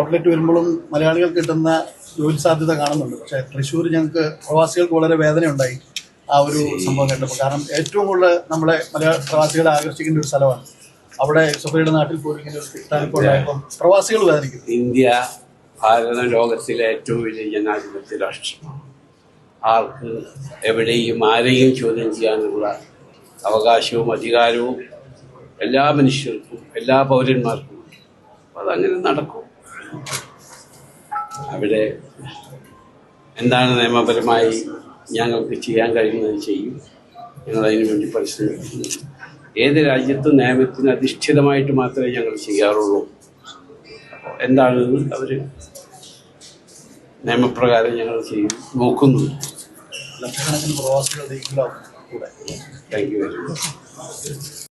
Outlet വരുമ്പോഴും മലയാളികൾക്ക് കിട്ടുന്ന ജോലി സാധ്യത കാണുന്നുണ്ട്. പക്ഷേ തൃശ്ശൂർ ഞങ്ങൾക്ക് പ്രവാസികൾക്ക് വളരെ വേദനയുണ്ടായി ആ ഒരു സംഭവം കേട്ടപ്പോൾ കാരണം ഏറ്റവും കൂടുതൽ നമ്മളെ മലയാള പ്രവാസികളെ ആകർഷിക്കേണ്ട ഒരു സ്ഥലമാണ്. അവിടെ സുഫയുടെ നാട്ടിൽ പോലും ഇങ്ങനെ ഒരു ഉണ്ടായപ്പം പ്രവാസികൾ വേദനിക്കും ഇന്ത്യ ഭാരത ലോകത്തിലെ ഏറ്റവും വലിയ ജനാധിപത്യ രാഷ്ട്രം ആർക്ക് എവിടെയും ആരെയും ചോദ്യം ചെയ്യാനുള്ള അവകാശവും അധികാരവും എല്ലാ മനുഷ്യർക്കും എല്ലാ പൗരന്മാർക്കും അതങ്ങനെ നടക്കും. അവിടെ എന്താണ് നിയമപരമായി ഞങ്ങൾക്ക് ചെയ്യാൻ കഴിയുന്നത് ചെയ്യും ഞങ്ങൾ അതിനു വേണ്ടി പരിശ്രമിക്കുന്നു. ഏത് രാജ്യത്തും നിയമത്തിന് അധിഷ്ഠിതമായിട്ട് മാത്രമേ ഞങ്ങൾ ചെയ്യാറുള്ളൂ. അപ്പോൾ എന്താണെന്ന് അവർ നിയമപ്രകാരം ഞങ്ങൾ ചെയ്യും നോക്കുന്നു. ലക്ഷക്കണക്കിന് പ്രവാസികൾ താങ്ക് യു വെരി മച്ച്.